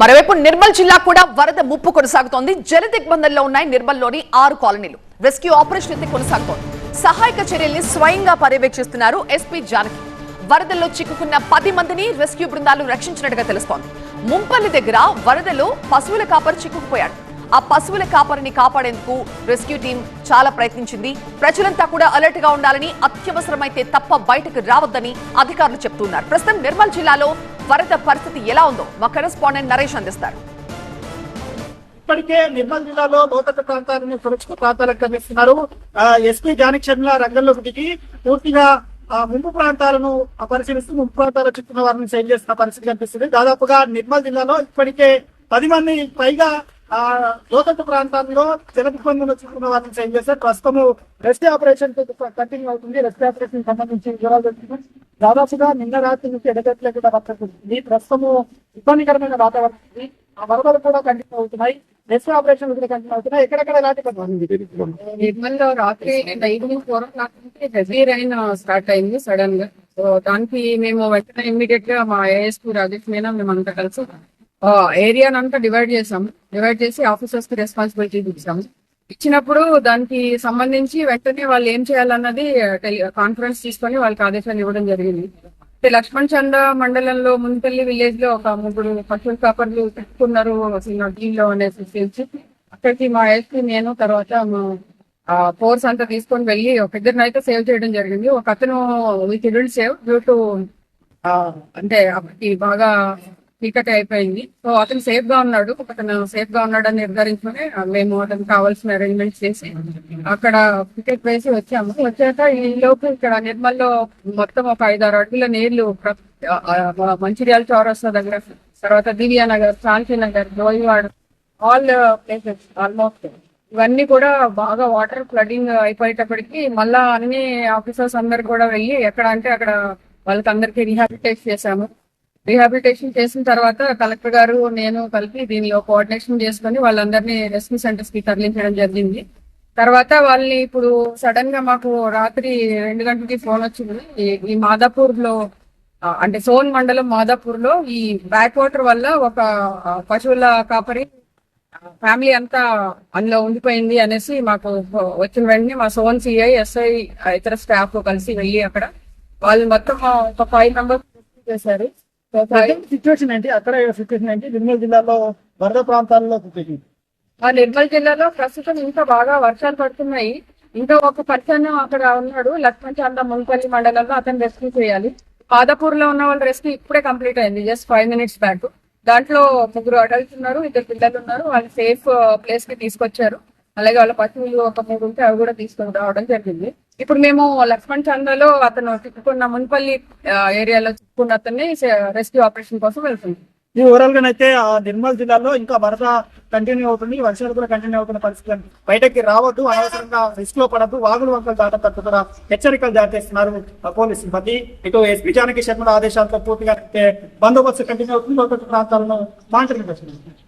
మరోవైపు నిర్మల్ జిల్లా కూడా వరద ముప్పు కొనసాగుతోంది. జల దిగ్బంధంలో ఉన్నాయి నిర్మల్లోని ఆరు కాలనీలు. రెస్క్యూ ఆపరేషన్ అయితే కొనసాగుతోంది. సహాయక చర్యల్ని స్వయంగా పర్యవేక్షిస్తున్నారు ఎస్పీ జానకి. వరదల్లో చిక్కుకున్న పది మందిని రెస్క్యూ బృందాలు రక్షించినట్టుగా తెలుస్తోంది. ముంపల్లి దగ్గర వరదలో పశువుల కాపరి చిక్కుకుపోయాడు. ఆ పశువుల కాపరిని కాపాడేందుకు రెస్క్యూ టీం చాలా ప్రయత్నించింది. ప్రజలంతా కూడా అలర్ట్గా ఉండాలని అత్యవసరమైతే తప్ప బయటకు రావద్దని అధికారులు చెప్తున్నారు. ప్రస్తుతం నిర్మల్ జిల్లాలో వరద పరిస్థితి ఎలా ఉందో మా కరెస్పాండెంట్ నరేష్ అందిస్తారు. ఇప్పటికే నిర్మల్ జిల్లాలో లోతట్టు ప్రాంతాలను సురక్షిత ప్రాంతాలకు కనిపిస్తున్నారు ఎస్పీ జానక్ శర్మ రంగంలోకి దిగి పూర్తిగా ఆ, ముంపు ప్రాంతాలను పరిశీలిస్తూ ముంపు ప్రాంతాల చుట్టూ వారిని సైన్ చేస్తున్న పరిస్థితి కనిపిస్తుంది. దాదాపుగా నిర్మల్ జిల్లాలో ఇప్పటికే పది మంది పైగా ఆ లోతట్టు ప్రాంతాల్లో జలదిబ్బందులు చిక్కున్న వారిని సైన్ చేస్తే ప్రస్తుతము రెస్క్యూ ఆపరేషన్ కంటిన్యూ అవుతుంది. రెస్క్యూ ఆపరేషన్ సంబంధించి వివరాలు తెలుసుకుని దాదాపుగా నిన్న రాత్రి నుంచి ఎడగట్లేకుండా వర్తిస్తుంది ప్రస్తుతము ఇబ్బందికరమైన వాతావరణం ఉంది. ఆ వరదలు కూడా కంటిన్యూ అవుతున్నాయి. రెస్క్యూ ఆపరేషన్ కూడా కంటిన్యూ అవుతున్నాయి. ఎక్కడెక్కడ ఎలాంటి నిర్మల్లో రాత్రి ఈవినింగ్ ఫోర్ ఓ క్లాక్ నుంచి హెవీ రైన్ స్టార్ట్ అయింది సడన్గా. సో దానికి మేము వెంటనే ఇమ్మీడియట్గా మా ఏఎస్పీ రాజేష్ మీనా మేము అంతా కలిసి ఏరియా అంతా డివైడ్ చేసాం. డివైడ్ చేసి ఆఫీసర్స్కి రెస్పాన్సిబిలిటీ ఇచ్చాం ఇచ్చినప్పుడు దానికి సంబంధించి వెంటనే వాళ్ళు ఏం చేయాలన్నది కాన్ఫరెన్స్ తీసుకొని వాళ్ళకి ఆదేశాలు ఇవ్వడం జరిగింది. లక్ష్మణ్ చంద మండలంలో ముంతల్లి విలేజ్లో ఒక ముగ్గురు పశువుల కాపర్లు పెట్టుకున్నారు దీనిలో అనేసి తెలిసి. అక్కడికి మా ఎస్పీ నేను తర్వాత ఫోర్స్ అంతా తీసుకొని వెళ్ళి ఒక ఇద్దరిని అయితే సేవ్ చేయడం జరిగింది. ఒక అతను విత్ ఇడిల్ సేవ్ డ్యూ టు అంటే అప్పటికి బాగా చీకటి అయిపోయింది. సో అతను సేఫ్గా ఉన్నాడు. అతను సేఫ్గా ఉన్నాడని నిర్ధారించుకొని మేము అతనికి కావాల్సిన అరేంజ్మెంట్స్ చేసి అక్కడ టికెట్ వేసి వచ్చాము. వచ్చాక ఈ లోపు ఇక్కడ నిర్మల్లో మొత్తం ఒక ఐదారు అడుగుల నీళ్ళు మంచిర్యాల చౌరస్తా దగ్గర తర్వాత Divya Nagar Shanti Nagar Joiwada all places almost ఇవన్నీ కూడా బాగా వాటర్ ఫ్లడింగ్ అయిపోయేటప్పటికి మళ్ళా అన్ని ఆఫీసర్స్ అందరు కూడా వెళ్ళి ఎక్కడ అంటే అక్కడ వాళ్ళకి అందరికి రీహాబిలిటేట్ చేశాము. రీహాబిలిటేషన్ చేసిన తర్వాత కలెక్టర్ గారు నేను కలిపి దీనిలో కోఆర్డినేషన్ చేసుకొని వాళ్ళందరినీ రెస్క్యూ సెంటర్స్కి తరలించడం జరిగింది. తర్వాత వాళ్ళని ఇప్పుడు సడన్గా మాకు రాత్రి రెండు గంటలకి ఫోన్ వచ్చింది. ఈ- మాదాపూర్లో అంటే సోన్ మండలం మాదాపూర్లో ఈ బ్యాక్ వాటర్ వల్ల ఒక పశువుల కాపరి ఫ్యామిలీ అంతా అందులో ఉండిపోయింది అనేసి మాకు వచ్చిన వెంటనే మా సోన్ సిఐ ఎస్ఐ ఇతర స్టాఫ్ కలిసి వెళ్ళి అక్కడ వాళ్ళు మొత్తం ఒక ఫైవ్ మెంబర్స్ చేశారు. సిచ్యువేషన్ ఏంటి? అక్కడ సిచ్యువేషన్ ఏంటి? నిర్మల్ జిల్లాలో వరద ప్రాంతాల్లో సిచ్యువేషన్ ఆ నిర్మల్ జిల్లాలో ప్రస్తుతం ఇంకా బాగా వర్షాలు పడుతున్నాయి. ఇంకా ఒక పర్సన్ అక్కడ ఉన్నాడు. లక్ష్మణ్ చాంద మున్పల్లి మండలంలో అతను రెస్క్యూ చేయాలి. పాదపూర్లో ఉన్న వాళ్ళ రెస్క్యూ ఇప్పుడే కంప్లీట్ అయింది. జస్ట్ ఫైవ్ మినిట్స్ బ్యాక్ దాంట్లో ముగ్గురు అడల్ట్స్ ఉన్నారు ఇద్దరు పిల్లలు ఉన్నారు. వాళ్ళు సేఫ్ ప్లేస్కి తీసుకొచ్చారు. అలాగే వాళ్ళ పశువులు ఒక మూడు ఉంటే అవి కూడా తీసుకొని రావడం జరిగింది. ఇప్పుడు మేము లక్ష్మణ్ చంద్రలో అతను చిక్కుకున్న మున్పల్లి ఏరియాలో చిక్కుకున్న అతన్ని రెస్క్యూ ఆపరేషన్ కోసం వెళ్తుంది ఈ ఓవరాల్గా అయితే ఆ నిర్మల్ జిల్లాలో ఇంకా వరద కంటిన్యూ అవుతుంది వర్షాలు కూడా కంటిన్యూ అవుతున్న పరిస్థితులు బయటకి రావద్దు అనవసరంగా రిస్క్లో పడద్దు వాగులు వంకలు దాటతట్టు కూడా హెచ్చరికలు జారీ చేస్తున్నారు పోలీస్ సిబ్బంది. ఇటు ఎస్పీ జానకి శర్మ ఆదేశాలతో పూర్తిగా బందోబస్తు కంటిన్యూ అవుతుంది ప్రాంతాలను మానిటరింగ్ చేస్తున్నారు.